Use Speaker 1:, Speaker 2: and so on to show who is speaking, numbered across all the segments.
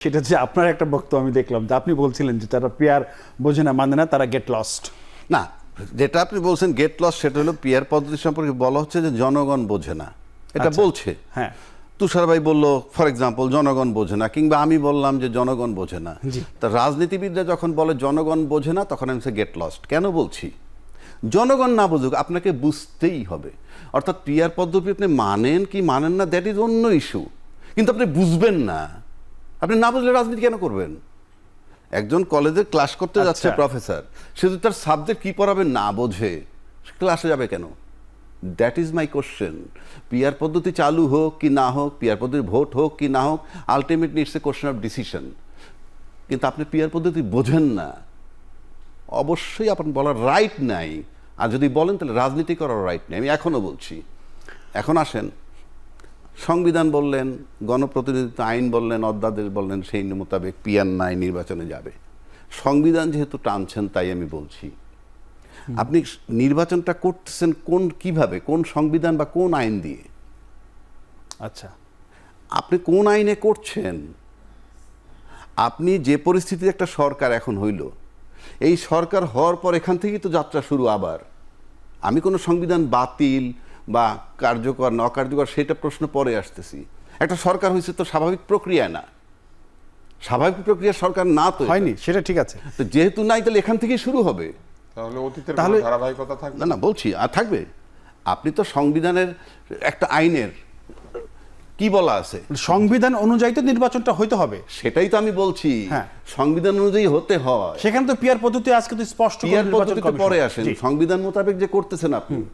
Speaker 1: সেটা যে আপনার একটা বক্তব্য আমি দেখলাম যে আপনি বলছিলেন যে তারা পিয়ার বোঝে না মানে না তারা গেট লস্ট
Speaker 2: না যেটা আপনি বলছেন গেট লস সেটা হলো পিয়ার পদ্ধতি সম্পর্কে বলা হচ্ছে যে জনগণ বোঝে না। এটা
Speaker 1: আচ্ছা।
Speaker 2: বলছে।
Speaker 1: হ্যাঁ।
Speaker 2: তুষার ভাই বলল ফর এক্সাম্পল জনগণ বোঝে না কিংবা আমি বললাম যে জনগণ বোঝে না। তা রাজনীতিবিদরা যখন বলে জনগণ বোঝে না তখন আমি সে গেট লস্ট কেন বলছি? জনগণ না বুঝুক আপনাকে বুঝতেই হবে। অর্থাৎ পিয়ার পদ্ধতি আপনি মানেন কি মানেন না দ্যাট ইজ অন্য ইস্যু কিন্তু আপনি বুঝবেন না। আপনি না বুঝলে রাজনীতি কেন করবেন? একজন কলেজে ক্লাস করতে যাচ্ছে
Speaker 1: আচ্ছা।
Speaker 2: প্রফেসর সে যদি তার সাবজেক্ট কি পড়াবে না বোঝে ক্লাসে যাবে কেন? That is my question peer পদ্ধতি চালু হোক কি না হোক পিয়ার পদ্ধতি ভোট হোক কি না হোক ultimately it's a question of decision কিন্তু আপনি পিয়ার পদ্ধতি বোঝেন না। অবশ্যই আপনার বলার রাইট নাই। আর যদি বলেন তাহলে রাজনীতি করার রাইট নেই। আমি এখনও বলছি। এখন আসেন। সংবিধান বললেন গণপ্রতিনিধিত্ব আইন বললেন অধ্যাদেশ বললেন সেই মোতাবেক পিয়ার নাই নির্বাচনে যাবে। সংবিধান যেহেতু টানছেন তাই আমি বলছি। আপনি নির্বাচনটা করতেছেন কোন কীভাবে কোন সংবিধান বা কোন আইন দিয়ে?
Speaker 1: আচ্ছা।
Speaker 2: আপনি কোন আইনে করছেন? আপনি যে পরিস্থিতিতে একটা সরকার এখন হইল এই সরকার হওয়ার পর এখান থেকেই তো যাত্রা শুরু আবার। আমি কোনো সংবিধান বাতিল বা কার্যকর না অকার্যকর সেটা প্রশ্ন পরে আসতেছি। একটা সরকার হয়েছে তো স্বাভাবিক প্রক্রিয়া না। স্বাভাবিক প্রক্রিয়া সরকার না তো
Speaker 1: হয়নি সেটা ঠিক আছে।
Speaker 2: তো যেহেতু নাই তাহলে এখান থেকেই শুরু হবে।
Speaker 3: তাহলে অতীতের
Speaker 1: তাহলে-
Speaker 3: ধারাবাহিকতা থাকবে?
Speaker 2: না না বলছি আর থাকবে। আপনি তো সংবিধানের একটা আইনের কি বলা আছে?
Speaker 1: সংবিধান অনুযায়ী তো নির্বাচনটা হইতে হবে।
Speaker 2: সেটাই তো আমি বলছি।
Speaker 1: হ্যাঁ।
Speaker 2: সংবিধান অনুযায়ী হতে হয়।
Speaker 1: সেখানে তো পিয়ার পদ্ধতি আজকে তো স্পষ্ট করে
Speaker 2: পিয়ার
Speaker 1: নির্বাচন
Speaker 2: পদ্ধতিতে পরে আসেন। সংবিধান মোতাবেক যে করতেছেন আপনি।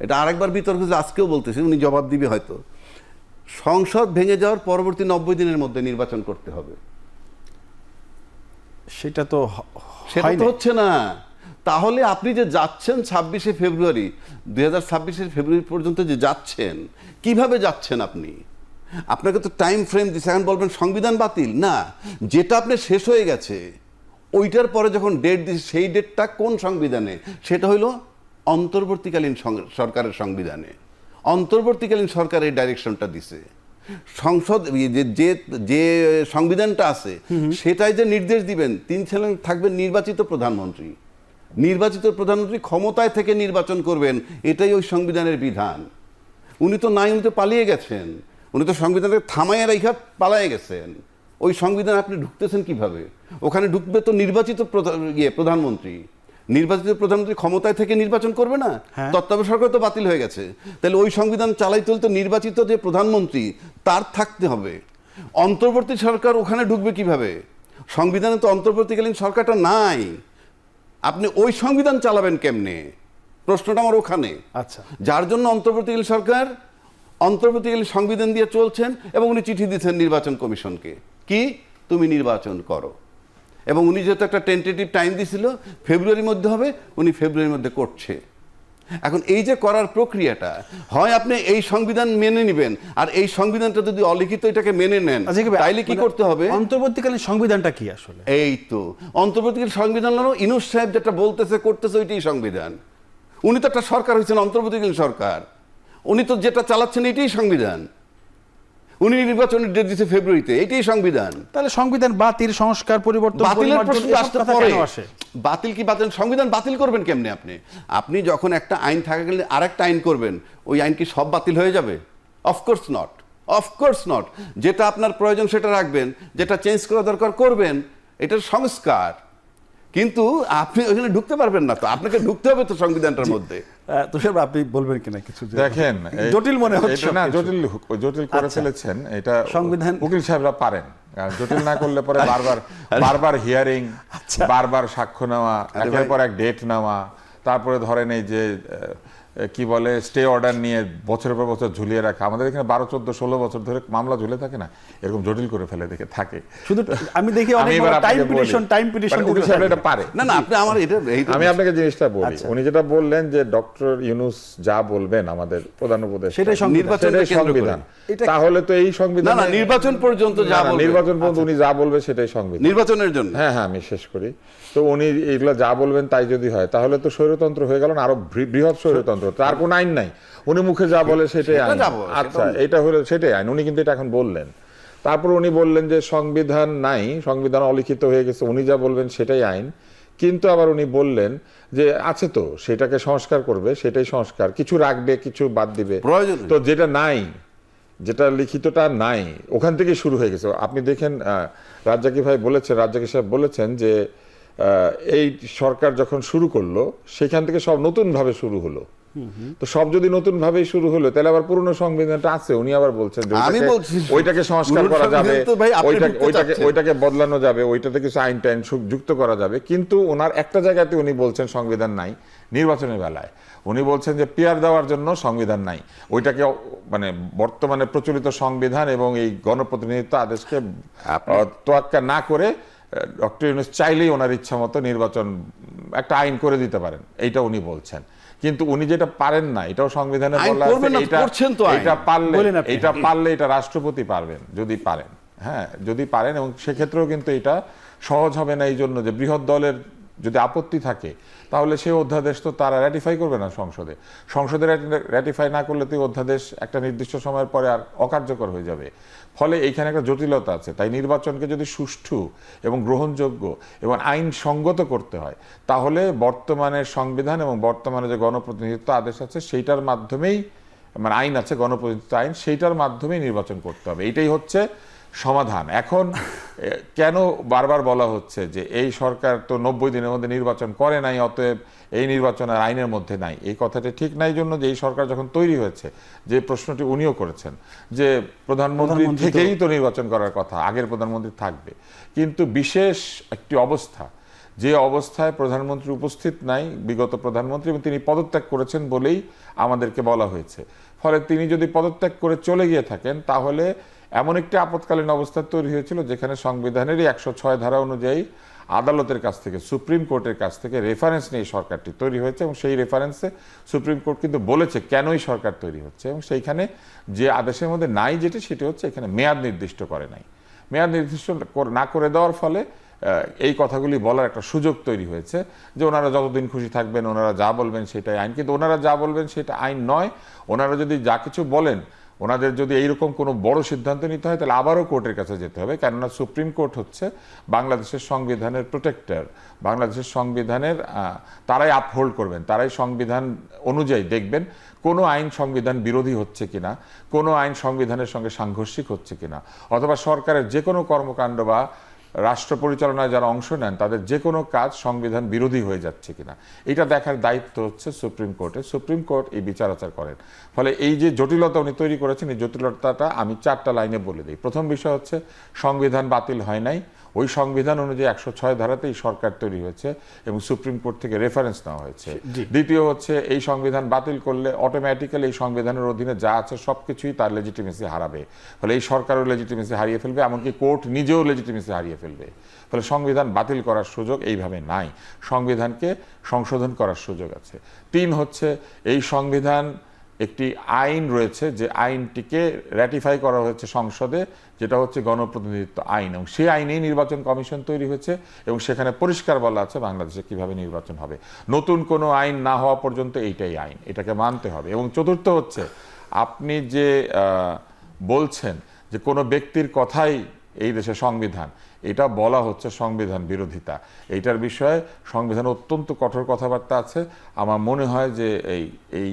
Speaker 2: এটা আরেকবার বিতর্ক আজকেও বলতেছি উনি জবাব দিবে হয়তো। সংসদ ভেঙে যাওয়ার পরবর্তী নব্বই দিনের মধ্যে নির্বাচন করতে হবে।
Speaker 1: সেটা তো
Speaker 2: সেটা। তো হচ্ছে না। তাহলে আপনি যে যাচ্ছেন ছাব্বিশে ফেব্রুয়ারি দুই হাজার ছাব্বিশের ফেব্রুয়ারি পর্যন্ত যে যাচ্ছেন কীভাবে যাচ্ছেন আপনি? আপনাকে তো টাইম ফ্রেম দিচ্ছে এখন বলবেন সংবিধান বাতিল। না যেটা আপনি শেষ হয়ে গেছে ওইটার পরে যখন ডেট দিচ্ছে সেই ডেটটা কোন সংবিধানে? সেটা হইল অন্তর্বর্তীকালীন সরকারের সংবিধানে। অন্তর্বর্তীকালীন সরকার এই ডাইরেকশনটা দিছে। সংসদ যে যে সংবিধানটা আছে সেটাই যে নির্দেশ দিবেন তিন ছিলেন থাকবেন নির্বাচিত প্রধানমন্ত্রী। নির্বাচিত প্রধানমন্ত্রী ক্ষমতায় থেকে নির্বাচন করবেন এটাই ওই সংবিধানের বিধান। উনি তো নাই উনি তো পালিয়ে গেছেন। উনি তো সংবিধানকে থামাইয়া রেখা পালায়ে গেছেন। ওই সংবিধান আপনি ঢুকতেছেন কীভাবে? ওখানে ঢুকবে তো নির্বাচিত ইয়ে প্রধানমন্ত্রী। নির্বাচিত প্রধানমন্ত্রী ক্ষমতায় থেকে নির্বাচন করবে না?
Speaker 1: হ্যাঁ।
Speaker 2: তত্ত্বাবধায়ক সরকার তো বাতিল হয়ে গেছে। তাহলে ওই সংবিধান চালাই তুলতে নির্বাচিত যে প্রধানমন্ত্রী তার থাকতে হবে। অন্তর্বর্তী সরকার ওখানে ঢুকবে কীভাবে? সংবিধানে তো অন্তর্বর্তীকালীন সরকারটা নাই। আপনি ওই সংবিধান চালাবেন কেমনে? প্রশ্নটা আমার ওখানে।
Speaker 1: আচ্ছা।
Speaker 2: যার জন্য অন্তর্বর্তীকালীন সরকার অন্তর্বর্তীকালীন সংবিধান দিয়ে চলছেন এবং উনি চিঠি দিচ্ছেন নির্বাচন কমিশনকে। কি? তুমি নির্বাচন করো। এবং উনি যেহেতু একটা টেন্টেটিভ টাইম দিছিল ফেব্রুয়ারির মধ্যে হবে উনি ফেব্রুয়ারির মধ্যে করছে। এখন এই যে করার প্রক্রিয়াটা হয় আপনি এই সংবিধান মেনে নেবেন আর এই সংবিধানটা যদি অলিখিত এটাকে মেনে নেন
Speaker 1: আচ্ছা,
Speaker 2: তাইলে কি
Speaker 1: মানে
Speaker 2: করতে হবে?
Speaker 1: অন্তর্বর্তীকালীন সংবিধানটা কি আসলে?
Speaker 2: এই তো অন্তর্বর্তীকালীন সংবিধান হলো ইনুস সাহেব যেটা বলতেছে করতেছে ওইটাই সংবিধান। উনি তো একটা সরকার হয়েছেন অন্তর্বর্তীকালীন সরকার। উনি তো যেটা চালাচ্ছেন এটাই সংবিধান। উনি নির্বাচনের ডেট দিচ্ছে ফেব্রুয়ারিতে এটাই সংবিধান।
Speaker 1: তাহলে সংবিধান বাতিল সংস্কার পরিবর্তন
Speaker 2: বাতিলের প্রশ্ন আসতে পরে। বাতিল কি বাতিল? সংবিধান বাতিল করবেন কেমনে আপনি? আপনি যখন একটা আইন থাকা গেলে আরেকটা আইন করবেন ওই আইন কি সব বাতিল হয়ে যাবে? অফকোর্স নট অফকোর্স নট যেটা আপনার প্রয়োজন সেটা রাখবেন যেটা চেঞ্জ করা দরকার করবেন এটার সংস্কার। কিন্তু আপনি ওখানে ঢুকতে পারবেন না তো আপনাকে ঢুকতে হবে তো সংবিধানটার মধ্যে
Speaker 1: তুষার আপনি বলবেন কিনা কিছু
Speaker 3: দেখেন
Speaker 1: জটিল মনে হচ্ছে
Speaker 3: না। জটিল জটিল করে
Speaker 1: আচ্ছা।
Speaker 3: ফেলেছেন এটা
Speaker 1: সংবিধান-
Speaker 3: উকিল সাহেবরা পারেন জটিল না করলে পরে বারবার বারবার হিয়ারিং
Speaker 1: আচ্ছা।
Speaker 3: বারবার সাক্ষ্য নেওয়া একের পর এক ডেট নেওয়া তারপরে ধরেন এই যে কি বলে স্টে অর্ডার নিয়ে বছরের পর বছর ঝুলিয়ে রাখা। আমাদের এখানে বারো চোদ্দ ষোলো বছর ধরে মামলা ঝুলে থাকে না এরকম জটিল করে ফেলে দেখে থাকে।
Speaker 1: শুধু আমি দেখি টাইম পিটিশন টাইম পিটিশন
Speaker 3: এটা পারে।
Speaker 2: না না আপনি আমার এটা
Speaker 3: আমি আপনাকে জিনিসটা বলি।
Speaker 1: আচ্ছা।
Speaker 3: উনি যেটা বললেন যে ডক্টর ইউনুস যা বলবেন আমাদের প্রধান উপদেশ
Speaker 1: সেটাই সংবিধান।
Speaker 3: তাহলে তো এই সংবিধান
Speaker 2: না না নির্বাচন পর্যন্ত যা
Speaker 3: নির্বাচন পর্যন্ত উনি যা বলবে সেটাই সংবিধান।
Speaker 2: নির্বাচনের জন্য।
Speaker 3: হ্যাঁ হ্যাঁ আমি শেষ করি। তো উনি এগুলো যা বলবেন তাই যদি হয় তাহলে তো স্বৈরতন্ত্র হয়ে গেল না আরও বৃহৎ স্বৈরতন্ত্র। তার কোনো আইন নাই। উনি মুখে যা বলে সেটাই আইন। আচ্ছা এটা হলো সেটাই আইন। উনি কিন্তু এটা এখন বললেন। তারপর উনি বললেন যে সংবিধান নাই সংবিধান অলিখিত হয়ে গেছে উনি যা বলবেন সেটাই আইন। কিন্তু আবার উনি বললেন যে আছে তো সেটাকে সংস্কার করবে সেটাই সংস্কার। কিছু রাখবে কিছু বাদ দিবে। তো যেটা নাই যেটা লিখিতটা নাই ওখান থেকে শুরু হয়ে গেছে। আপনি দেখেন রাজ্জাকি ভাই বলেছেন রাজ্জাকি সাহেব বলেছেন যে এই সরকার যখন শুরু করল সেখান থেকে সব নতুন ভাবে শুরু হলো। তো সব যদি নতুন ভাবেই শুরু হলো তাহলে আবার পুরনো সংবিধানটা আছে। উনি আবার বলছেন
Speaker 2: আমি
Speaker 3: ওইটাকে-
Speaker 2: বলছি,
Speaker 3: ওইটাকে সংস্কার করা যাবে। ওইটাকে ওইটাকে ওইটাকে বদলানো যাবে। ওইটাতে কিছু আইন টাইন যুক্ত করা যাবে। কিন্তু ওনার একটা জায়গাতে উনি বলছেন সংবিধান নাই নির্বাচনের বেলায়। উনি বলছেন যে পিয়ার দেওয়ার জন্য সংবিধান নাই। ওইটাকে মানে বর্তমানে প্রচলিত সংবিধান এবং এই গণপ্রতিনিধিত্ব আদেশকে তোয়াক্কা না করে ডক্টর ইউনুস চাইলেই ওনার ইচ্ছা মতো নির্বাচন একটা আইন করে দিতে পারেন এইটা উনি বলছেন। কিন্তু উনি যেটা পারেন না এটাও সংবিধানে বলা আছে এটা
Speaker 2: করছেন তো আইন।
Speaker 3: এটা পারলে এটা পারলে এটা রাষ্ট্রপতি পারবেন যদি পারেন। হ্যাঁ যদি পারেন এবং সেক্ষেত্রেও কিন্তু এটা সহজ হবে না এই জন্য যে বৃহৎ দলের যদি আপত্তি থাকে তাহলে সেই অধ্যাদেশ তো তারা র্যাটিফাই করবে না সংসদে। সংসদে র্যাটিফাই না করলে তো অধ্যাদেশ একটা নির্দিষ্ট সময়ের পরে আর অকার্যকর হয়ে যাবে। ফলে এইখানে একটা জটিলতা আছে। তাই নির্বাচনকে যদি সুষ্ঠু এবং গ্রহণযোগ্য এবং আইন সঙ্গত করতে হয়, তাহলে বর্তমানের সংবিধান এবং বর্তমানে যে গণপ্রতিনিধিত্ব আদেশ আছে, সেইটার মাধ্যমেই মানে আইন আছে, গণপ্রতিনিধিত্ব আইন, সেইটার মাধ্যমেই নির্বাচন করতে হবে। এইটাই হচ্ছে সমাধান। এখন কেন বারবার বলা হচ্ছে যে এই সরকার তো নব্বই দিনের মধ্যে নির্বাচন করে নাই অতএব এই নির্বাচন আর আইনের মধ্যে নাই। এই কথাটা ঠিক নাই জন্য যে এই সরকার যখন তৈরি হয়েছে যে প্রশ্নটি উনিও করেছেন যে প্রধানমন্ত্রী থেকেই তো নির্বাচন করার কথা আগের প্রধানমন্ত্রী থাকবে। কিন্তু বিশেষ একটি অবস্থা যে অবস্থায় প্রধানমন্ত্রী উপস্থিত নাই বিগত প্রধানমন্ত্রী এবং তিনি পদত্যাগ করেছেন বলেই আমাদেরকে বলা হয়েছে। ফলে তিনি যদি পদত্যাগ করে চলে গিয়ে থাকেন তাহলে এমন একটি আপৎকালীন অবস্থা তৈরি হয়েছিল যেখানে সংবিধানেরই একশো ছয় ধারা অনুযায়ী আদালতের কাছ থেকে, সুপ্রিম কোর্টের কাছ থেকে রেফারেন্স নিয়ে সরকারটি তৈরি হয়েছে এবং সেই রেফারেন্সে সুপ্রিম কোর্ট কিন্তু বলেছে কেনই সরকার তৈরি হচ্ছে এবং সেইখানে যে আদেশের মধ্যে নাই যেটি, সেটি হচ্ছে এখানে মেয়াদ নির্দিষ্ট করে নাই। মেয়াদ নির্দিষ্ট না করে দেওয়ার ফলে এই কথাগুলি বলার একটা সুযোগ তৈরি হয়েছে যে ওনারা যতদিন খুশি থাকবেন, ওনারা যা বলবেন সেটাই আইন। কিন্তু ওনারা যা বলবেন সেটা আইন নয়। ওনারা যদি যা কিছু বলেন ওনাদের যদি এইরকম কোনো বড় সিদ্ধান্ত নিতে হয়, তাহলে আবারও কোর্টের কাছে যেতে হবে। কেননা সুপ্রিম কোর্ট হচ্ছে বাংলাদেশের সংবিধানের প্রোটেক্টর বাংলাদেশের সংবিধানের তারাই আপহোল্ড করবেন। তারাই সংবিধান অনুযায়ী দেখবেন কোনো আইন সংবিধান বিরোধী হচ্ছে কিনা, কোনো আইন সংবিধানের সঙ্গে সাংঘর্ষিক হচ্ছে কিনা। অথবা সরকারের যে কোনো কর্মকাণ্ড বা রাষ্ট্র পরিচালনায় যারা অংশ নেন, তাদের যে কোনো কাজ সংবিধান বিরোধী হয়ে যাচ্ছে কিনা। এটা দেখার দায়িত্ব হচ্ছে সুপ্রিম কোর্টে। সুপ্রিম কোর্ট এই বিচার আচার করেন। ফলে এই যে জটিলতা উনি তৈরি করেছেন এই জটিলতাটা আমি চারটা লাইনে বলে দিই। প্রথম বিষয় হচ্ছে সংবিধান বাতিল হয় নাই। ওই সংবিধান অনুযায়ী একশো ছয় ধারাতেই সরকার তৈরি হয়েছে এবং সুপ্রিম কোর্ট থেকে রেফারেন্স নেওয়া হয়েছে। দ্বিতীয় হচ্ছে এই সংবিধান বাতিল করলে অটোমেটিক্যালি এই সংবিধানের অধীনে যা আছে সব কিছুই তার লেজিটিমেসি হারাবে। ফলে এই সরকারও লেজিটিমেসি হারিয়ে ফেলবে এমনকি কোর্ট নিজেও লেজিটিমেসি হারিয়ে ফেলবে। ফলে সংবিধান বাতিল করার সুযোগ এইভাবে নাই। সংবিধানকে সংশোধন করার সুযোগ আছে। তিন হচ্ছে এই সংবিধান একটি আইন রয়েছে যে আইনটিকে র্যাটিফাই করা হয়েছে সংসদে, যেটা হচ্ছে গণপ্রতিনিধিত্ব আইন। এবং সেই আইনেই নির্বাচন কমিশন তৈরি হয়েছে এবং সেখানে পরিষ্কার বলা আছে বাংলাদেশে কীভাবে নির্বাচন হবে। নতুন কোনো আইন না হওয়া পর্যন্ত এইটাই আইন, এটাকে মানতে হবে। এবং চতুর্থ হচ্ছে, আপনি যে বলছেন যে কোনো ব্যক্তির কথাই এই দেশে সংবিধান, এটা বলা হচ্ছে সংবিধান বিরোধিতা। এইটার বিষয়ে সংবিধান অত্যন্ত কঠোর কথাবার্তা আছে। আমার মনে হয় যে এই এই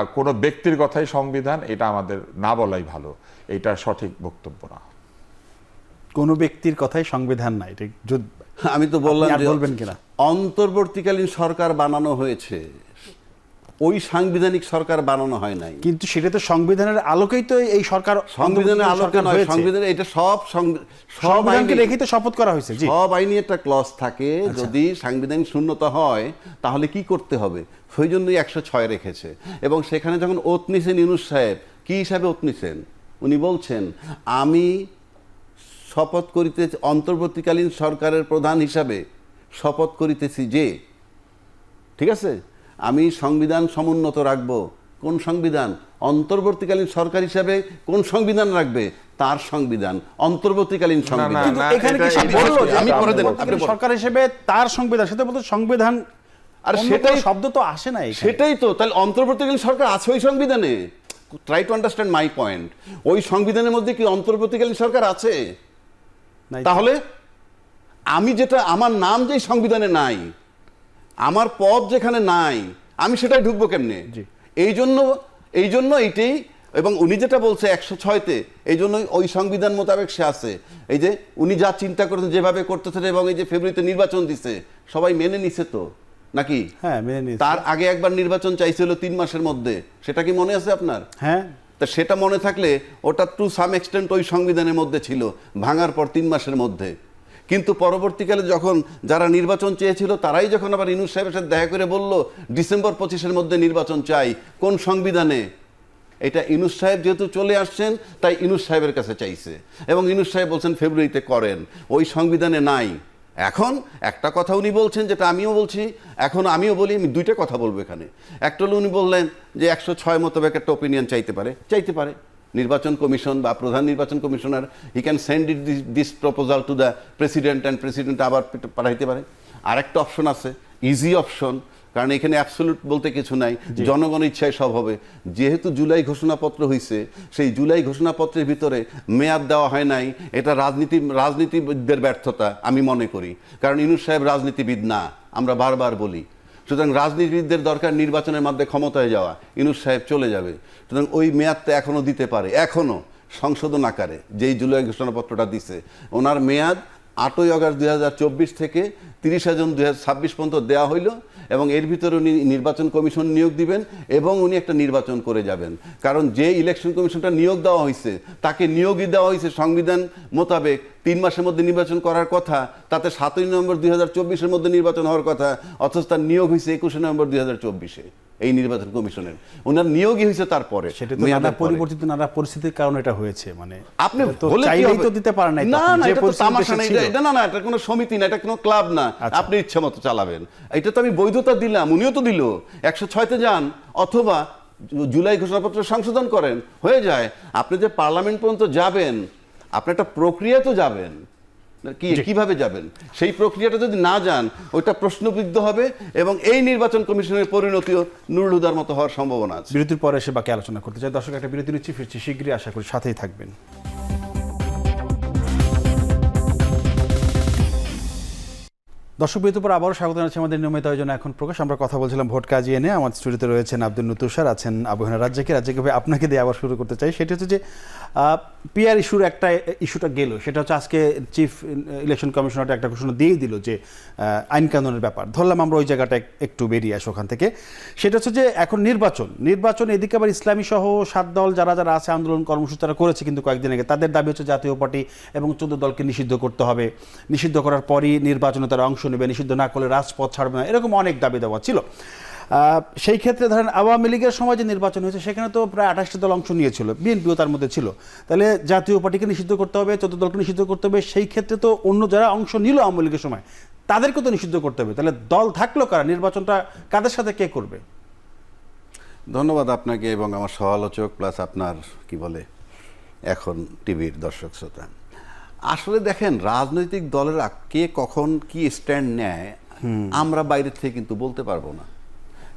Speaker 3: কোনো ব্যক্তির কথাই সংবিধান এটা আমাদের না বলাই ভালো। এটা সঠিক বক্তব্য না।
Speaker 1: কোনো ব্যক্তির কথাই সংবিধান নাই এটা যদি-
Speaker 2: আমি তো বললাম
Speaker 1: বলবেন কিনা?
Speaker 2: অন্তর্বর্তীকালীন সরকার বানানো হয়েছে। ওই সাংবিধানিক সরকার বানানো হয় নাই।
Speaker 1: কিন্তু সেটা তো সংবিধানের আলোকেই তো এই সরকার
Speaker 2: সংবিধানের আলোকে নয়
Speaker 1: হয়েছে।
Speaker 2: সংবিধানে এটা সব সংবি- সব
Speaker 1: সংবিধানকে
Speaker 2: আইনে-
Speaker 1: রেখেই তো শপথ করা হয়েছে জি।
Speaker 2: সব আইনে একটা ক্লস থাকে
Speaker 1: আচ্ছা।
Speaker 2: যদি সাংবিধানিক শূন্যতা হয় তাহলে কি করতে হবে? সেই জন্যই একশো ছয় রেখেছে। এবং সেখানে যখন ওত নিছেন ইউনুস সাহেব কি হিসাবে ওত নিছেন উনি বলছেন আমি শপথ করিতে অন্তর্বর্তীকালীন সরকারের প্রধান হিসাবে শপথ করিতেছি যে। ঠিক আছে? আমি সংবিধান সমুন্নত রাখব। কোন সংবিধান? অন্তর্বর্তীকালীন সরকার হিসাবে কোন সংবিধান রাখবে? তার সংবিধান। অন্তর্বর্তীকালীন সংবিধান।
Speaker 1: এখানে কি আমি করে দেন সরকার হিসেবে তার সংবিধান সেটা বলতে সংবিধান
Speaker 2: আর সেটাই-
Speaker 1: শব্দ তো আসে না
Speaker 2: সেটাই তো। তাহলে অন্তর্বর্তীকালীন সরকার আছে ওই সংবিধানে? Try to understand my point ওই সংবিধানের মধ্যে কি অন্তর্বর্তীকালীন সরকার আছে? তাহলে আমি যেটা আমার নাম যেই সংবিধানে নাই আমার পদ যেখানে নাই আমি সেটাই ঢুকবো কেমনে। এই জন্য এই জন্য এইটাই এবং উনি যেটা বলছে একশো ছয়তে এই জন্যই ওই সংবিধান মোতাবেক সে আছে। এই যে উনি যা চিন্তা করতেন যেভাবে করতেছেন এবং এই যে ফেব্রুয়ারিতে নির্বাচন দিছে সবাই মেনে নিছে তো? নাকি?
Speaker 1: হ্যাঁ মেনে
Speaker 2: তার আগে একবার নির্বাচন চাইছিল তিন মাসের মধ্যে। সেটা কি মনে আছে আপনার?
Speaker 1: হ্যাঁ।
Speaker 2: তা সেটা মনে থাকলে ওটা টু সাম এক্সটেন্ট ওই সংবিধানের মধ্যে ছিল ভাঙার পর তিন মাসের মধ্যে। কিন্তু পরবর্তীকালে যখন যারা নির্বাচন চেয়েছিল, তারাই যখন আবার ইনুস সাহেবের সাথে দেখা করে বলল, ডিসেম্বর পঁচিশের মধ্যে নির্বাচন চাই, কোন সংবিধানে? এটা ইনুস সাহেব যেহেতু চলে আসছেন, তাই ইনুস সাহেবের কাছে চাইছে। এবং ইনুস সাহেব বলছেন, ফেব্রুয়ারিতে করেন, ওই সংবিধানে নাই। এখন একটা কথা উনি বলছেন, যেটা আমিও বলছি, এখন আমিও বলি, আমি দুইটা কথা বলব এখানে। একটা হলো উনি বললেন যে, একশো ছয় মোতাবেক একটা ওপিনিয়ন চাইতে পারে। চাইতে পারে। নির্বাচন কমিশন বা প্রধান নির্বাচন commissioner he can send it this proposal to the president and president আবার পাঠাইতে পারে। আরেকটা অপশন আছে ইজি অপশন কারণ এখানে অ্যাবসলুট বলতে কিছু নাই জনগণ ইচ্ছায় সব হবে। যেহেতু জুলাই ঘোষণাপত্র হয়েছে সেই জুলাই ঘোষণাপত্রের ভিতরে মেয়াদ দেওয়া হয় নাই এটা রাজনীতি রাজনীতিবিদদের ব্যর্থতা আমি মনে করি। কারণ ইনুস সাহেব রাজনীতিবিদ না আমরা বারবার বলি। সুতরাং রাজনীতিবিদদের দরকার নির্বাচনের মাধ্যমে ক্ষমতায় যাওয়া। ইনুস সাহেব চলে যাবে। সুতরাং ওই মেয়াদটা এখনও দিতে পারে। এখনও সংশোধন আকারে, যেই জুলাই ঘোষণাপত্রটা দিছে। ওনার মেয়াদ আটই আগস্ট দুই থেকে তিরিশে জুন দুই হাজার ছাব্বিশ পর্যন্ত দেওয়া হইল এবং এর ভিতরে উনি নির্বাচন কমিশন নিয়োগ দিবেন এবং উনি একটা নির্বাচন করে যাবেন। কারণ যে ইলেকশন কমিশনটা নিয়োগ দেওয়া হয়েছে তাকে নিয়োগই দেওয়া হয়েছে সংবিধান মোতাবেক তিন মাসের মধ্যে নির্বাচন করার কথা, তাতে সাতই নভেম্বর দুই হাজার মধ্যে নির্বাচন হওয়ার কথা, অথচ তার নিয়োগ হয়েছে একুশে নভেম্বর দুই এই নির্বাচন কমিশনের। ওনার নিয়োগই হয়েছে তারপরে।
Speaker 1: সেটা তো নানা পরিবর্তিত নানা পরিস্থিতির কারণে এটা হয়েছে মানে
Speaker 2: আপনি
Speaker 1: চাইলেই তো দিতে পারেন
Speaker 2: না না এটা তো তামাশা না এটা- এটা না না এটা কোনো সমিতি না এটা কোনো ক্লাব না।
Speaker 1: আচ্ছা।
Speaker 2: আপনি ইচ্ছা মতো চালাবেন। এটা তো আমি বৈধতা দিলাম উনিও তো দিল। একশো ছয়তে যান অথবা জুলাই ঘোষণাপত্র সংশোধন করেন হয়ে যায়। আপনি যে পার্লামেন্ট পর্যন্ত যাবেন আপনি একটা প্রক্রিয়া তো যাবেন। কি কীভাবে যাবেন? সেই প্রক্রিয়াটা যদি না যান ওইটা প্রশ্নবিদ্ধ হবে এবং এই নির্বাচন কমিশনের পরিণতিও নুরুল হুদার মতো হওয়ার সম্ভাবনা আছে।
Speaker 1: বিরতির পরে সে বাকি আলোচনা করতে চাই। দর্শক একটা বিরতি নিচ্ছি ফিরছি। শীঘ্রই আশা করি সাথেই থাকবেন। দর্শক বিরতির পর আবারও স্বাগত জানাচ্ছি আমাদের নিয়মিত আয়োজন। এখন প্রকাশ, আমরা কথা বলছিলাম ভোট কাজিয়ে এনে। আমার স্টুডিওতে রয়েছেন আব্দুল নতুষার আছেন আবহানা রাজ্জাকে। রাজ্জাকে ভাই, আপনাকে দিয়ে আবার শুরু করতে চাই। সেটা হচ্ছে যে পিআর ইস্যুর একটা ইস্যুটা গেল। সেটা হচ্ছে আজকে চিফ ইলেকশন কমিশনারটা একটা ঘোষণা দিয়েই দিল যে আইন কানুনের ব্যাপার। ধরলাম আমরা ওই জায়গাটা একটু বেরিয়ে আসি ওখান থেকে। সেটা হচ্ছে যে, এখন নির্বাচন। নির্বাচন এদিকে আবার ইসলামী সহ সাত দল যারা যারা আছে আন্দোলন কর্মসূচি তারা করেছে কিন্তু কয়েকদিন আগে। তাদের দাবি হচ্ছে জাতীয় পার্টি এবং চোদ্দ দলকে নিষিদ্ধ করতে হবে। নিষিদ্ধ করার পরই নির্বাচনে তারা অংশ নেবে, নিষিদ্ধ না করলে রাজপথ ছাড়বে না, এরকম অনেক দাবি দেওয়া ছিল। সেই ক্ষেত্রে ধরেন আওয়ামী লীগের সময় যে নির্বাচন হয়েছে, সেখানে তো প্রায় আঠাশটি দল অংশ নিয়েছিল বিএনপিও তার মধ্যে ছিল। তাহলে জাতীয় পার্টিকে নিষিদ্ধ করতে হবে চোদ্দ দলকে নিষিদ্ধ করতে হবে, সেই ক্ষেত্রে তো অন্য যারা অংশ নিল আওয়ামী লীগের সময়, তাদেরকে তো নিষিদ্ধ করতে হবে। তাহলে দল থাকল কারা? নির্বাচনটা কাদের সাথে কে করবে?
Speaker 2: ধন্যবাদ আপনাকে এবং আমার সমালোচক প্লাস আপনার, কি বলে, এখন টিভির দর্শক শ্রোতা। আসলে দেখেন রাজনৈতিক দলেরা কে কখন কি স্ট্যান্ড নেয় আমরা বাইরে থেকে কিন্তু বলতে পারব না।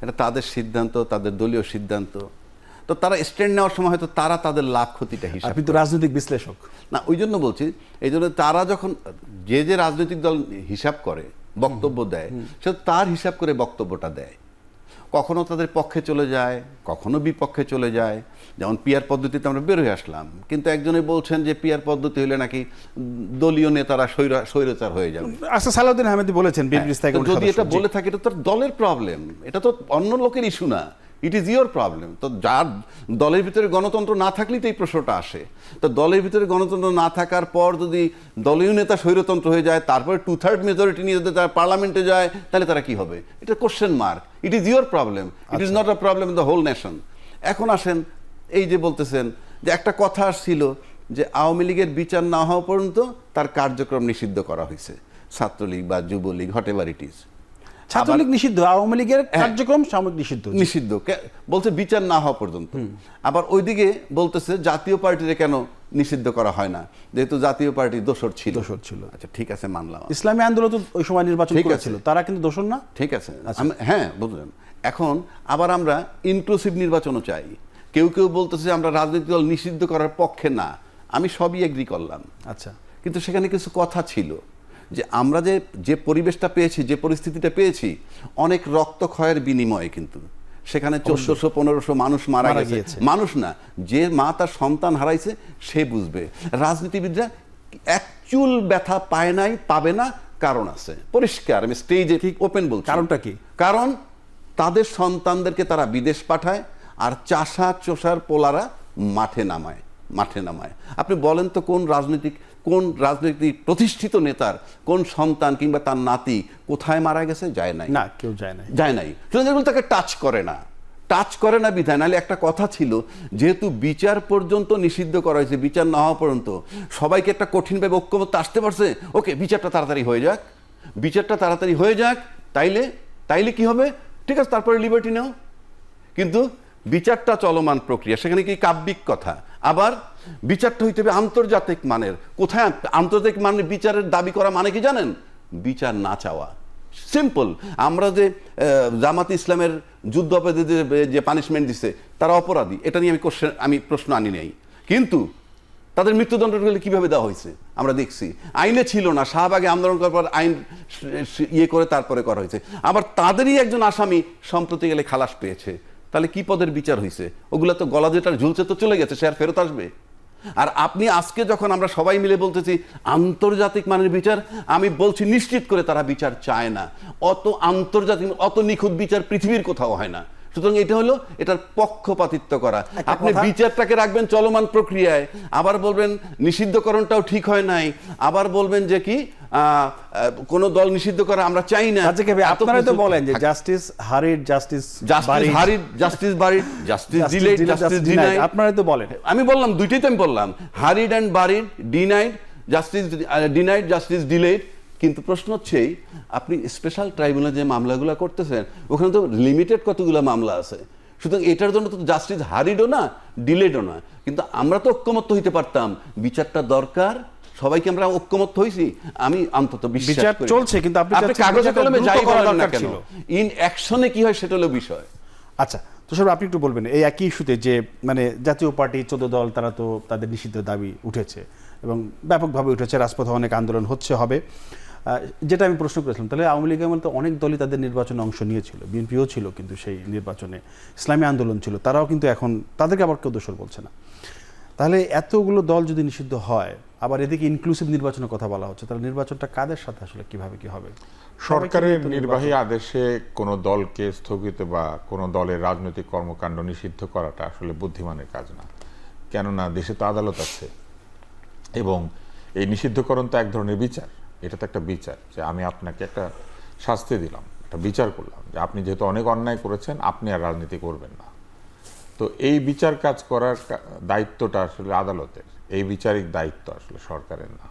Speaker 2: এটা তাদের সিদ্ধান্ত তাদের দলীয় সিদ্ধান্ত। তো তারা স্ট্যান্ড নেওয়ার সময় হয়তো তারা তাদের লাভ ক্ষতিটা হিসাব
Speaker 1: আপনি তো রাজনৈতিক বিশ্লেষক।
Speaker 2: না ওই জন্য বলছি এই জন্য তারা যখন যে যে রাজনৈতিক দল হিসাব করে বক্তব্য দেয় সে তার হিসাব করে বক্তব্যটা দেয়। কখনো তাদের পক্ষে চলে যায় কখনো বিপক্ষে চলে যায় যেমন পিয়ার পদ্ধতিতে আমরা বের হয়ে আসলাম কিন্তু একজনে বলছেন যে পিয়ার পদ্ধতি হলে নাকি দলীয় নেতারা স্বৈরাচার হয়ে যাবে।
Speaker 1: আচ্ছা সালাউদ্দিন আহমেদ বলেছেন কমিটির
Speaker 2: যদি এটা বলে থাকে এটা তো দলের প্রবলেম এটা তো অন্য লোকের ইস্যু না। ইট ইজ ইয়োর প্রবলেম তো যার দলের ভিতরে গণতন্ত্র না থাকলেই তো এই প্রশ্নটা আসে। তো দলের ভিতরে গণতন্ত্র না থাকার পর যদি দলীয় নেতা স্বৈরতন্ত্র হয়ে যায় তারপরে টু থার্ড মেজরিটি নিয়ে যদি তারা পার্লামেন্টে যায় তাহলে তারা কি হবে? এটা question mark it is your problem it is not a problem the whole nation এখন আসেন এই যে বলতেছেন যে একটা কথা আসছিল যে আওয়ামী লীগের বিচার না হওয়া পর্যন্ত তার কার্যক্রম নিষিদ্ধ করা হয়েছে। ছাত্রলীগ বা Jubo League whatever it is
Speaker 1: Chhatra League নিষিদ্ধ আওয়ামী লীগের কার্যক্রম সাময়িক নিষিদ্ধ।
Speaker 2: নিষিদ্ধ। বলছে বিচার না হওয়া পর্যন্ত। আবার ওইদিকে বলতেছে জাতীয় পার্টিরে কেন নিষিদ্ধ করা হয় না? যেহেতু জাতীয় পার্টি দোষর ছিল।
Speaker 1: দোষর ছিল।
Speaker 2: আচ্ছা ঠিক আছে মানলাম।
Speaker 1: ইসলামী আন্দোলন তো ওই সময় নির্বাচন
Speaker 2: ঠিক আছে।
Speaker 1: করেছিল তারা কিন্তু দোষর না?
Speaker 2: ঠিক আছে। আমি- হ্যাঁ বুঝলেন। এখন আবার আমরা ইনক্লুসিভ নির্বাচনও চাই। কেউ কেউ বলতেছে আমরা রাজনৈতিক দল নিষিদ্ধ করার পক্ষে না। আমি সবই এগ্রি করলাম।
Speaker 1: আচ্ছা।
Speaker 2: কিন্তু সেখানে কিছু কথা ছিল যে আমরা যে যে পরিবেশটা পেয়েছি যে পরিস্থিতিটা পেয়েছি অনেক রক্তক্ষয়ের বিনিময়ে কিন্তু সেখানে চোদ্দশো পনেরোশো মানুষ মারা গেছে।
Speaker 1: গিয়েছে।
Speaker 2: মানুষ না যে মা তার সন্তান হারাইছে সে বুঝবে। রাজনীতিবিদরা এক চুল ব্যথা পায় নাই পাবে না কারণ আছে। পরিষ্কার আমি স্টেজে ঠিক। ওপেন বলছি।
Speaker 1: কারণটা কি?
Speaker 2: কারণ তাদের সন্তানদেরকে তারা বিদেশ পাঠায় আর চাষা চোষার পোলারা মাঠে নামায় মাঠে নামায়। আপনি বলেন তো কোন রাজনৈতিক কোন রাজনৈতিক প্রতিষ্ঠিত নেতার কোন সন্তান কিংবা তার নাতি কোথায় মারা গেছে? যায় নাই।
Speaker 1: না কেউ যায় নাই।
Speaker 2: যায় নাই। সুতরাং তাকে টাচ করে না। টাচ করে না বিধায়। নাহলে একটা কথা ছিল যেহেতু বিচার পর্যন্ত নিষিদ্ধ করা হয়েছে বিচার না হওয়া পর্যন্ত সবাইকে একটা কঠিনভাবে ঐক্যমত আসতে পারছে। ওকে বিচারটা তাড়াতাড়ি হয়ে যাক। বিচারটা তাড়াতাড়ি হয়ে যাক তাইলে তাইলে কি হবে? ঠিক আছে তারপরে লিবার্টি নাও। কিন্তু বিচারটা চলমান প্রক্রিয়া, সেখানে কি কাব্যিক কথা? আবার বিচারটা হইতে হবে আন্তর্জাতিক মানের। কোথায় আন্তর্জাতিক মানের বিচারের দাবি করা মানে কি জানেন? বিচার না চাওয়া। সিম্পল আমরা যে জামাত ইসলামের যুদ্ধ অপরাধীদের যে পানিশমেন্ট দিছে, তারা অপরাধী। এটা নিয়ে আমি কোশ্চেন আমি প্রশ্ন আনি নাই। কিন্তু তাদের মৃত্যুদণ্ডগুলি কীভাবে দেওয়া হয়েছে? আমরা দেখছি। আইনে ছিল না। শাহবাগে আন্দোলন করার পর আইন ইয়ে করে তারপরে করা হয়েছে। আবার তাদেরই একজন আসামি সম্প্রতি গেলে খালাস পেয়েছে। তাহলে কি পদের বিচার হয়েছে ওগুলো তো গলা যেটা ঝুলছে তো চলে গেছে, সে আর ফেরত আসবে। আর আপনি আজকে যখন আমরা সবাই মিলে বলতেছি আন্তর্জাতিক মানের বিচার, আমি বলছি নিশ্চিত করে তারা বিচার চায় না। অত আন্তর্জাতিক, অত নিখুঁত বিচার পৃথিবীর কোথাও হয় না। সুতরাং এটা হলো এটার পক্ষপাতিত্ব করা। আপনি বিচারটাকে রাখবেন চলমান প্রক্রিয়ায় আবার বলবেন নিষিদ্ধকরণটাও ঠিক হয় নাই আবার বলবেন যে কি আহ, দল নিষিদ্ধ করা আমরা চাই না। এত
Speaker 1: আপনারা তো বলেন যে justice hurried justice
Speaker 2: justice hurried justice buried justice justice denied.
Speaker 1: আপনারা তো বলেন।
Speaker 2: আমি বললাম দুইটাই তো আমি বললাম hurried and buried denied justice denied justice delayed. কিন্তু প্রশ্ন হচ্ছে আপনি স্পেশাল ট্রাইব্যুনালে যে মামলাগুলো করতেছেন ওখানে তো লিমিটেড কতগুলো মামলা আছে। সুতরাং এটার জন্য তো জাস্টিস হারিডও না ডিলেডও না। কিন্তু আমরা তো ঐক্যমত্য হইতে পারতাম। বিচারটা দরকার সবাইকে আমরা ঐক্যমত্য হয়েছি আমি অন্তত
Speaker 1: বিচার চলছে, কিন্তু আপনি
Speaker 2: কাগজে কলমে যাই বলেন না কেন? ইন অ্যাকশনে কি হয় সেটা হলো বিষয়।
Speaker 1: আচ্ছা তুষার আপনি একটু বলবেন এই একই ইস্যুতে যে মানে জাতীয় পার্টি চোদ্দ দল তারা তো তাদের নিষিদ্ধ দাবি উঠেছে। এবং ব্যাপকভাবে উঠেছে রাজপথে অনেক আন্দোলন হচ্ছে হবে। যেটা আমি প্রশ্ন করেছিলাম তাহলে আওয়ামী লীগের মতো অনেক দলই তাদের নির্বাচনে অংশ নিয়েছিল বিএনপিও ছিল কিন্তু সেই নির্বাচনে ইসলামী আন্দোলন ছিল তারাও কিন্তু এখন তাদেরকে আবার কেউ দোষর বলছে না। তাহলে এতগুলো দল যদি নিষিদ্ধ হয় আবার এদিকে ইনক্লুসিভ নির্বাচনের কথা বলা হচ্ছে তাহলে নির্বাচনটা কাদের সাথে আসলে কীভাবে কি হবে?
Speaker 3: সরকারের নির্বাহী আদেশে কোনো দলকে স্থগিত বা কোনো দলের রাজনৈতিক কর্মকাণ্ড নিষিদ্ধ করাটা আসলে বুদ্ধিমানের কাজ না। কেননা দেশে তো আদালত আছে এবং এই নিষিদ্ধকরণ তো এক ধরনের বিচার। এটা তো একটা বিচার যে আমি আপনাকে একটা শাস্তি দিলাম, একটা বিচার করলাম যে আপনি যেহেতু অনেক অন্যায় করেছেন, আপনি আর রাজনীতি করবেন না। তো এই বিচার কাজ করার দায়িত্বটা আসলে আদালতের, এই বিচারিক দায়িত্ব আসলে সরকারের না।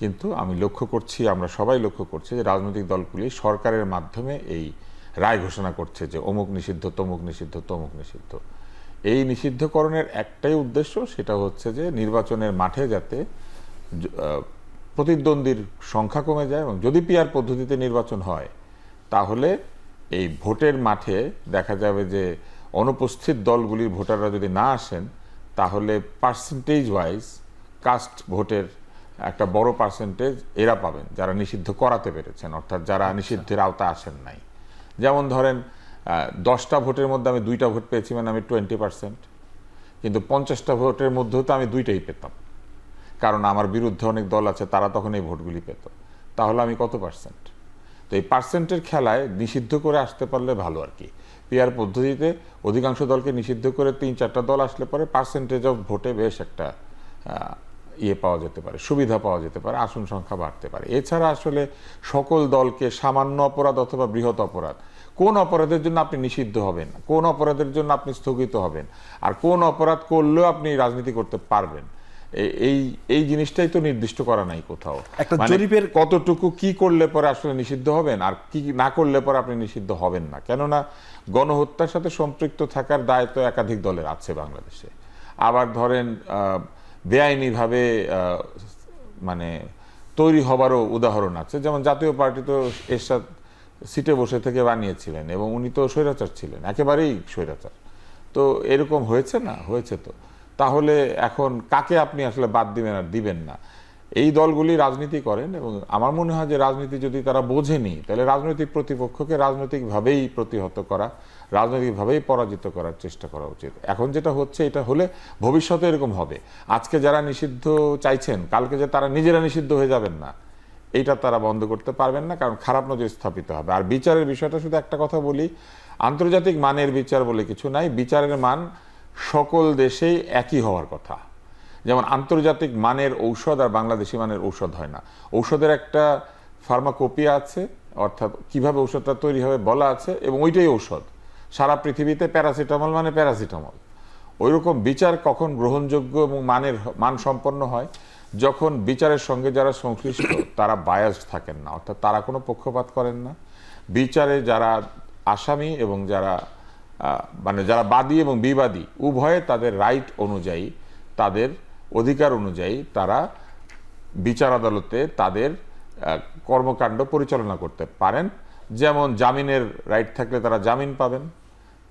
Speaker 3: কিন্তু আমি লক্ষ্য করছি, আমরা সবাই লক্ষ্য করছি যে রাজনৈতিক দলগুলি সরকারের মাধ্যমে এই রায় ঘোষণা করছে যে অমুক নিষিদ্ধ, তমুক নিষিদ্ধ তমুক নিষিদ্ধ। এই নিষিদ্ধকরণের একটাই উদ্দেশ্য, সেটা হচ্ছে যে নির্বাচনের মাঠে যাতে প্রতিদ্বন্দ্বীর সংখ্যা কমে যায় এবং যদি পিয়ার পদ্ধতিতে নির্বাচন হয় তাহলে এই ভোটের মাঠে দেখা যাবে যে অনুপস্থিত দলগুলির ভোটাররা যদি না আসেন তাহলে পার্সেন্টেজ ওয়াইজ কাস্ট ভোটের একটা বড় পার্সেন্টেজ এরা পাবেন যারা নিষিদ্ধ করাতে পেরেছেন অর্থাৎ যারা নিষিদ্ধের আওতা আসেন নাই। যেমন ধরেন দশটা ভোটের মধ্যে আমি দুইটা ভোট পেয়েছি মানে আমি টোয়েন্টি পার্সেন্ট কিন্তু পঞ্চাশটা ভোটের মধ্যেও তো আমি দুইটাই পেতাম। কারণ আমার বিরুদ্ধে অনেক দল আছে, তারা তখন এই ভোটগুলি পেত। তাহলে আমি কত পার্সেন্ট তো এই পার্সেন্টের খেলায় নিষিদ্ধ করে আসতে পারলে ভালো আর কি। পিয়ার পদ্ধতিতে অধিকাংশ দলকে নিষিদ্ধ করে তিন চারটা দল আসলে পরে পার্সেন্টেজ অফ ভোটে বেশ একটা ইয়ে পাওয়া যেতে পারে, সুবিধা পাওয়া যেতে পারে, আসন সংখ্যা বাড়তে পারে। এছাড়া আসলে সকল দলকে সামান্য অপরাধ অথবা বৃহৎ অপরাধ, কোন অপরাধের জন্য আপনি নিষিদ্ধ হবেন? কোন অপরাধের জন্য আপনি স্থগিত হবেন? আর কোন অপরাধ করলেও আপনি রাজনীতি করতে পারবেন? এই এই জিনিসটাই তো নির্দিষ্ট করা নাই কোথাও।
Speaker 1: একটা
Speaker 3: মানে
Speaker 1: জরিপের-
Speaker 3: কতটুকু কি করলে পরে আসলে নিষিদ্ধ হবেন আর কি না করলে পরে আপনি নিষিদ্ধ হবেন না। কেননা গণহত্যার সাথে সম্পৃক্ত থাকার দায়িত্ব একাধিক দলের আছে বাংলাদেশে। আবার ধরেন বেআইনিভাবে আহ, মানে তৈরি হবারও উদাহরণ আছে। যেমন জাতীয় পার্টি তো এরশাদ সিটে বসে থেকে বানিয়েছিলেন এবং উনি তো স্বৈরাচার ছিলেন একেবারেই স্বৈরাচার। তো এরকম হয়েছে না? হয়েছে তো। তাহলে এখন কাকে আপনি আসলে বাদ দিবেন আর দিবেন না? এই দলগুলি রাজনীতি করেন এবং আমার মনে হয় যে রাজনীতি যদি তারা বোঝেনি, তাহলে রাজনৈতিক প্রতিপক্ষকে রাজনৈতিকভাবেই প্রতিহত করা, রাজনৈতিকভাবেই পরাজিত করার চেষ্টা করা উচিত। এখন যেটা হচ্ছে, এটা হলে ভবিষ্যতে এরকম হবে। আজকে যারা নিষিদ্ধ চাইছেন, কালকে যে তারা নিজেরা নিষিদ্ধ হয়ে যাবেন না, এইটা তারা বন্ধ করতে পারবেন না, কারণ খারাপ নজর স্থাপিত হবে। আর বিচারের বিষয়টা শুধু একটা কথা বলি, আন্তর্জাতিক মানের বিচার বলে কিছু নাই। বিচারের মান সকল দেশেই একই হওয়ার কথা। যেমন আন্তর্জাতিক মানের ঔষধ আর বাংলাদেশি মানের ঔষধ হয় না। ঔষধের একটা ফার্মাকোপিয়া আছে, অর্থাৎ কীভাবে ঔষধটা তৈরি হবে বলা আছে, এবং ওইটাই ঔষধ। সারা পৃথিবীতে প্যারাসিটামল মানে প্যারাসিটামল। ওই রকম বিচার কখন গ্রহণযোগ্য এবং মানের মান সম্পন্ন হয়? যখন বিচারের সঙ্গে যারা সংশ্লিষ্ট, তারা বায়াস থাকেন না, অর্থাৎ তারা কোনো পক্ষপাত করেন না। বিচারে যারা আসামি এবং যারা মানে যারা বাদী এবং বিবাদী, উভয়ে তাদের রাইট অনুযায়ী, তাদের অধিকার অনুযায়ী তারা বিচার আদালতে তাদের কর্মকাণ্ড পরিচালনা করতে পারেন। যেমন জামিনের রাইট থাকলে তারা জামিন পাবেন।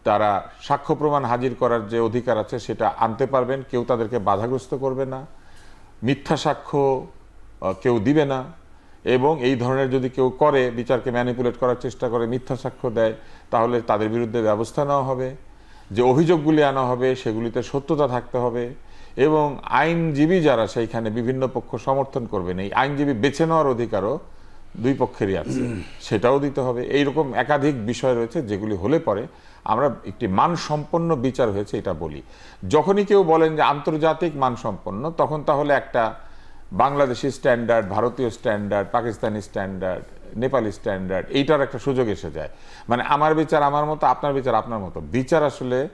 Speaker 3: তারা সাক্ষ্য প্রমাণ হাজির করার যে অধিকার আছে সেটা আনতে পারবেন। কেউ তাদেরকে বাধাগ্রস্ত করবে না। মিথ্যা সাক্ষ্য কেউ দিবে না। এবং এই ধরনের যদি কেউ করে, বিচারকে ম্যানিপুলেট করার চেষ্টা করে, মিথ্যা সাক্ষ্য দেয়, তাহলে তাদের বিরুদ্ধে ব্যবস্থা নেওয়া হবে। যে অভিযোগগুলি আনা হবে, সেগুলিতে সত্যতা থাকতে হবে এবং আইনজীবী যারা সেইখানে বিভিন্ন পক্ষ সমর্থন করবেন, এই আইনজীবী বেছে নেওয়ার অধিকারও দুই পক্ষেরই আছে, সেটাও দিতে হবে। এইরকম একাধিক বিষয় রয়েছে যেগুলি হলে পরে আমরা একটি মানসম্পন্ন বিচার হয়েছে, এটা বলি। যখনই কেউ বলেন যে আন্তর্জাতিক মানসম্পন্ন, তখন তাহলে একটা বাংলাদেশি স্ট্যান্ডার্ড ভারতীয় standard Pakistani standard Nepali standard এইটার একটা সুযোগ এসে যায়। মানে আমার বিচার আমার মতো, আপনার বিচার আপনার মতো। বিচার আসলে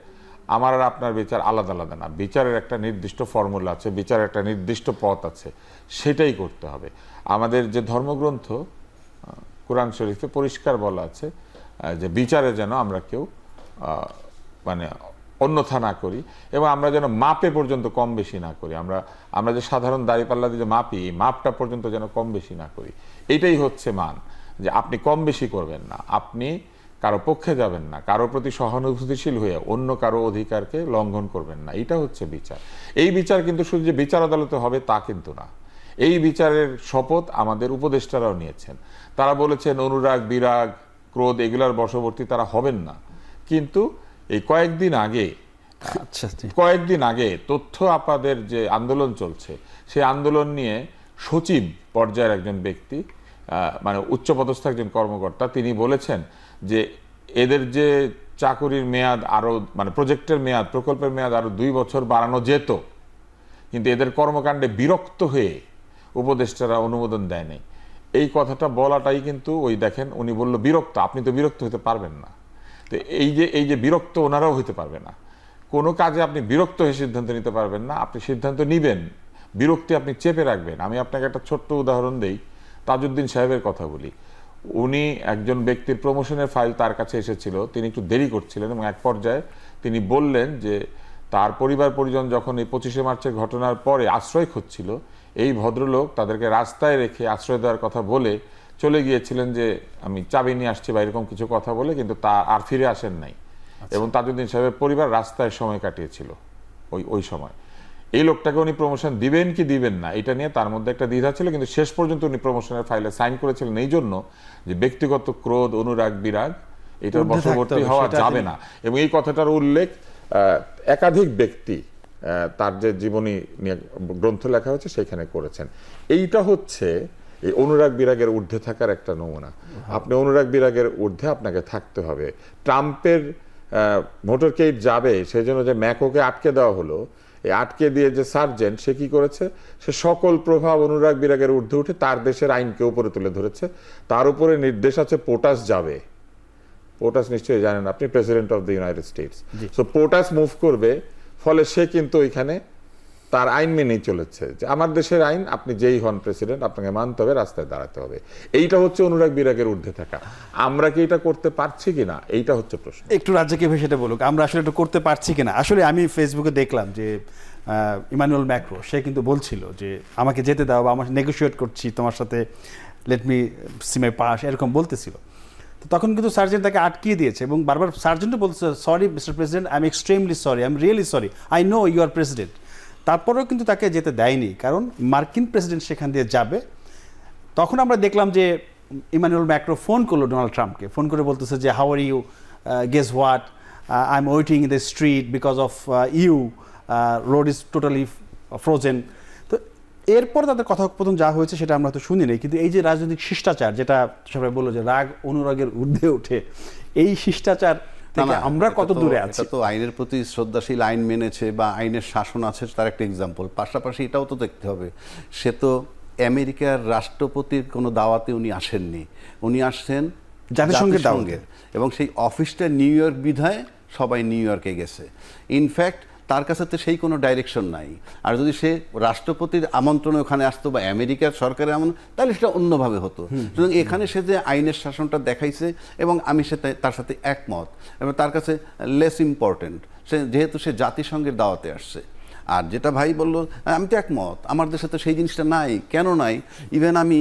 Speaker 3: আমার আর আপনার বিচার আলাদা আলাদা না। বিচারের একটা নির্দিষ্ট ফর্মুলা আছে, বিচারের একটা নির্দিষ্ট পথ আছে, সেটাই করতে হবে। আমাদের যে ধর্মগ্রন্থ কোরআন শরীফে পরিষ্কার বলা আছে যে বিচারে যেন আমরা কেউ মানে অন্যথা না করি এবং আমরা যেন মাপে পর্যন্ত কম বেশি না করি। আমরা আমরা যে সাধারণ দাঁড়িপাল্লা দিয়ে যে মাপি মাপটা পর্যন্ত যেন কম বেশি না করি। এটাই হচ্ছে মান, যে আপনি কম বেশি করবেন না। আপনি কারও পক্ষে যাবেন না, কারও প্রতি সহানুভূতিশীল হয়ে অন্য কারও অধিকারকে লঙ্ঘন করবেন না। এটা হচ্ছে বিচার। এই বিচার কিন্তু শুধু যে বিচার আদালতে হবে তা কিন্তু না। এই বিচারের শপথ আমাদের উপদেষ্টারাও নিয়েছেন। তারা বলেছেন, অনুরাগ, বিরাগ, ক্রোধ, এগুলার বশবর্তী তারা হবেন না। কিন্তু এই কয়েকদিন আগে
Speaker 1: আচ্ছা জি।
Speaker 3: কয়েকদিন আগে তথ্য আপাদের যে আন্দোলন চলছে সেই আন্দোলন নিয়ে সচিব পর্যায়ের একজন ব্যক্তি মানে উচ্চপদস্থ একজন কর্মকর্তা তিনি বলেছেন যে এদের যে চাকুরির মেয়াদ আরও মানে প্রজেক্টের মেয়াদ প্রকল্পের মেয়াদ আরও দুই বছর বাড়ানো যেত কিন্তু এদের কর্মকাণ্ডে বিরক্ত হয়ে উপদেষ্টারা অনুমোদন দেয়নি এই কথাটা বলাটাই কিন্তু ওই দেখেন উনি বলল বিরক্ত আপনি তো বিরক্ত হতে পারবেন না তো এই যে এই যে বিরক্ত ওনারাও হতে পারবে না। কোনো কাজে আপনি বিরক্ত হয়ে সিদ্ধান্ত নিতে পারবেন না, আপনি সিদ্ধান্ত নিবেন। বিরক্তি আপনি চেপে রাখবেন। আমি আপনাকে একটা ছোট্ট উদাহরণ দেই, তাজউদ্দিন সাহেবের কথা বলি। উনি একজন ব্যক্তির প্রমোশনের ফাইল তার কাছে এসেছিল, তিনি একটু দেরি করছিলেন এবং এক পর্যায়ে তিনি বললেন যে, তার পরিবার পরিজন যখন এই পঁচিশে মার্চের ঘটনার পরে আশ্রয় খুঁজছিল, এই ভদ্রলোক তাদেরকে রাস্তায় রেখে আশ্রয় দেওয়ার কথা বলে চলে গিয়েছিলেন যে আমি চাবি নিয়ে আসছি বা এরকম কিছু কথা বলে কিন্তু তা আর ফিরে আসেন নাই। এবং তাজউদ্দিন সাহেবের পরিবার রাস্তায় সময় কাটিয়েছিল ওই ওই সময়। এই লোকটাকে উনি প্রমোশন দিবেন কি দিবেন না এটা নিয়ে তার মধ্যে একটা দ্বিধা ছিল কিন্তু শেষ পর্যন্ত উনি প্রমোশনের ফাইলে সাইন করেছিলেন এই জন্য যে ব্যক্তিগত ক্রোধ অনুরাগ বিরাগ এটার বশবর্তী হওয়া যাবে না। এবং এই কথাটার উল্লেখ আহ, একাধিক ব্যক্তি আহ, তার যে জীবনী নিয়ে গ্রন্থ লেখা হয়েছে সেখানে করেছেন। এইটা হচ্ছে এই অনুরাগ বিরাগের ঊর্ধ্বে থাকার একটা নমুনা। আপনি অনুরাগ বিরাগের ঊর্ধ্বে আপনাকে থাকতে হবে। ট্রাম্পের মোটরকেট যাবে সেই জন্য যে ম্যাকোকে আটকে দেওয়া হলো এই আটকে দিয়ে যে সার্জেন্ট সে কি করেছে? সে সকল প্রভাব অনুরাগ বিরাগের ঊর্ধ্বে উঠে তার দেশের আইনকে উপরে তুলে ধরেছে। তার উপরে নির্দেশ আছে পোটাস যাবে। পোটাস নিশ্চয়ই জানেন আপনি president of the United States. So POTUS move করবে ফলে সে কিন্তু ওইখানে তার আইন মেনেই চলেছে। যে আমার দেশের আইন, আপনি যেই হন প্রেসিডেন্ট, আপনাকে মানতে হবে, রাস্তায় দাঁড়াতে হবে। এইটা হচ্ছে অনুরাগ বিরাগের ঊর্ধ্বে থাকা। আমরা কি এটা করতে পারছি কিনা? এইটা হচ্ছে প্রশ্ন।
Speaker 1: একটু রাজ্যকে সেটা বলুক, আমরা আসলে এটা করতে পারছি কিনা? আসলে আমি ফেসবুকে দেখলাম যে ইমানুয়েল ম্যাক্রো, সে কিন্তু বলছিল যে, আমাকে যেতে দাও বা আমার নেগোশিয়েট করছি, তোমার সাথে let me see my pass এরকম বলতেছিল। তো তখন কিন্তু সার্জেন্ট তাকে আটকিয়ে দিয়েছে এবং বারবার সার্জেন্টও বলছে sorry mister president I am extremely sorry I am really sorry I know you are president তারপরেও কিন্তু তাকে যেতে দেয়নি, কারণ মার্কিন প্রেসিডেন্ট সেখান দিয়ে যাবে। তখন আমরা দেখলাম যে ইমানুয়েল ম্যাক্রো ফোন করল ডোনাল্ড ট্রাম্পকে। ফোন করে বলতেছে যে how are you guess what I am waiting in the street because of you road is totally frozen তো এরপর তাদের কথোপকথন যা হয়েছে সেটা আমরা হয়তো শুনি নাই, কিন্তু এই যে রাজনৈতিক শিষ্টাচার, যেটা সবাই বলল যে রাগ অনুরাগের ঊর্ধ্বে ওঠে, এই শিষ্টাচার থেকে আমরা কত দূরে আছি?
Speaker 2: তো আইনের প্রতি শ্রদ্ধাশীল আইন মেনেছে বা আইনের শাসন আছে তার একটা এক্সাম্পল পাশাপাশি এটাও তো দেখতে হবে। সে তো আমেরিকার রাষ্ট্রপতির কোনো দাওয়াতে উনি আসেননি। উনি আসছেন
Speaker 1: জাতিসংঘের
Speaker 2: এবং সেই অফিসটা নিউ ইয়র্ক বিধায় সবাই নিউ ইয়র্কে গেছে। ইনফ্যাক্ট তার কাছে তো সেই কোনো ডাইরেকশন নাই। আর যদি সে রাষ্ট্রপতির আমন্ত্রণে ওখানে আসতো বা আমেরিকার সরকারের আমন্ত্রণ তাহলে সেটা অন্যভাবে হতো। সুতরাং এখানে সে যে আইনের শাসনটা দেখাইছে এবং আমি সে তার সাথে একমত এবং তার কাছে লেস ইম্পর্টেন্ট সে যেহেতু সে জাতিসংঘের দাওয়াতে আসছে। আর যেটা ভাই বলল আমি তো একমত আমার দেশে তো সেই জিনিসটা নাই। কেন নাই? ইভেন আমি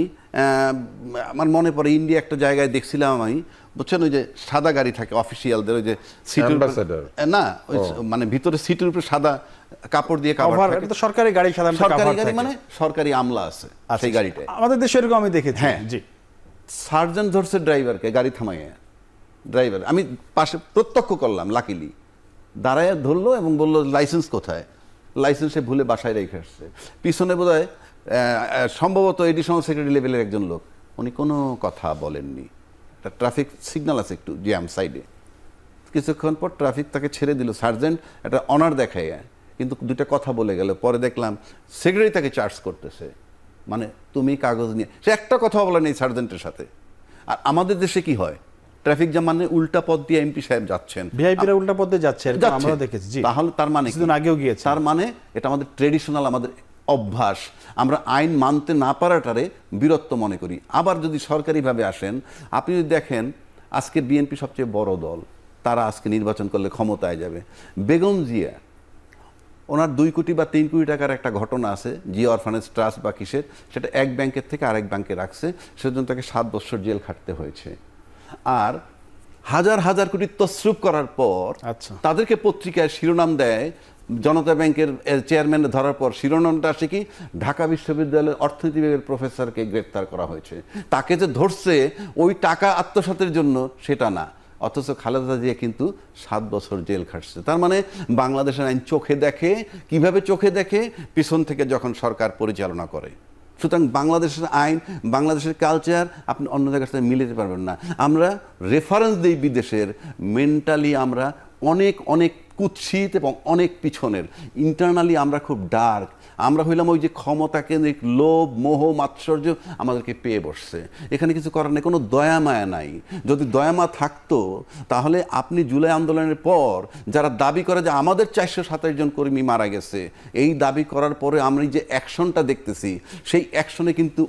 Speaker 2: আমার মনে পড়ে ইন্ডিয়া একটা জায়গায় দেখছিলাম আমি বুঝছেন ওই যে সাদা গাড়ি থাকে অফিসিয়ালদের ওই যে সিটের না ওই মানে ভিতরে সিটের উপরে সাদা কাপড় দিয়ে কাভার থাকে।
Speaker 1: তো সরকারি গাড়ি সাধারণত
Speaker 2: সরকারি গাড়ি মানে সরকারি আমলা আছে
Speaker 1: আচ্ছা,
Speaker 2: সেই গাড়িটায়।
Speaker 1: আমাদের দেশে এরকম আমি দেখেছি।
Speaker 2: হ্যাঁ।
Speaker 1: জি।
Speaker 2: সার্জন ধরছে ড্রাইভারকে গাড়ি থামাইয়ে। ড্রাইভার আমি পাশে প্রত্যক্ষ করলাম লাকিলি দাঁড়ায় ধরলো এবং বলল লাইসেন্স কোথায়? লাইসেন্স সে ভুলে বাসায় রেখে আসছে। পিছনে বোধ হয় সম্ভবত এডিশনাল সেক্রেটারি লেভেলের একজন লোক। উনি কোনো কথা বলেননি। একটা ট্রাফিক সিগন্যাল আছে একটু জ্যাম সাইডে কিছুক্ষণ পর ট্রাফিক তাকে ছেড়ে দিল। সার্জেন্ট একটা অনার দেখায় কিন্তু দুইটা কথা বলে গেল। পরে দেখলাম সেক্রেটারি তাকে চার্জ করতেছে। মানে তুমি কাগজ নিয়ে সে একটা কথা বলে নেই সার্জেন্টের সাথে। আর আমাদের দেশে কি হয়? ট্রাফিক জ্যাম মানে উল্টা পথ দিয়ে এমপি সাহেব যাচ্ছেন।
Speaker 1: ভিআইপিরা উল্টা পথে এরকম
Speaker 2: যাচ্ছে।
Speaker 1: আমরা দেখেছি।
Speaker 2: তাহলে তার মানে?
Speaker 1: কিছুদিন আগেও গিয়েছে।
Speaker 2: তার মানে এটা আমাদের ট্রেডিশনাল আমাদের অভ্যাস। আমরা আইন মানতে না পারাটারে বীরত্ব মনে করি। আবার যদি সরকারিভাবে আসেন, আপনি যদি দেখেন আজকে বিএনপি সবচেয়ে বড় দল, তারা আজকে নির্বাচন করলে ক্ষমতায় যাবে। বেগম জিয়া, ওনার দুই কোটি বা তিন কোটি টাকার একটা ঘটনা আছে, জিয়া অরফানেজ ট্রাস্ট বা কিসের, সেটা এক ব্যাংকের থেকে আরেক ব্যাংকে রাখছে, সেজন্য তাকে সাত বছর জেল খাটতে হয়েছে। আর হাজার হাজার কোটি তসরুপ করার পর
Speaker 1: আচ্ছা।
Speaker 2: তাদেরকে পত্রিকায় শিরোনাম দেয়। জনতা ব্যাংকের চেয়ারম্যান ধরার পর শিরোনামটা আসে কি? ঢাকা বিশ্ববিদ্যালয়ের অর্থনীতি বিভাগের প্রফেসরকে গ্রেপ্তার করা হয়েছে। তাকে যে ধরছে ওই টাকা আত্মসাতের জন্য সেটা না। অথচ খালেদা জিয়া কিন্তু সাত বছর জেল খাটছে। তার মানে বাংলাদেশের আইন চোখে দেখে কীভাবে চোখে দেখে? পিছন থেকে যখন সরকার পরিচালনা করে। সুতরাং বাংলাদেশের আইন, বাংলাদেশের কালচার আপনি অন্য জায়গার সাথে মিলাতে পারবেন না। আমরা রেফারেন্স দিই বিদেশের। মেন্টালি আমরা অনেক অনেক কুৎসিত এবং অনেক পিছনের। ইন্টারনালি আমরা খুব ডার্ক আমরা হইলাম ওই যে ক্ষমতা কেন্দ্রিক লোভ, মোহ, মাৎসর্য আমাদেরকে পেয়ে বসছে। এখানে কিছু করার নেই, কোনো দয়া মায়া নাই। যদি দয়ামা থাকতো, তাহলে আপনি জুলাই আন্দোলনের পর যারা দাবি করে যে আমাদের চারশো সাতাশ জন কর্মী মারা গেছে, এই দাবি করার পরে আমরা যে অ্যাকশনটা দেখতেছি, সেই অ্যাকশনে কিন্তু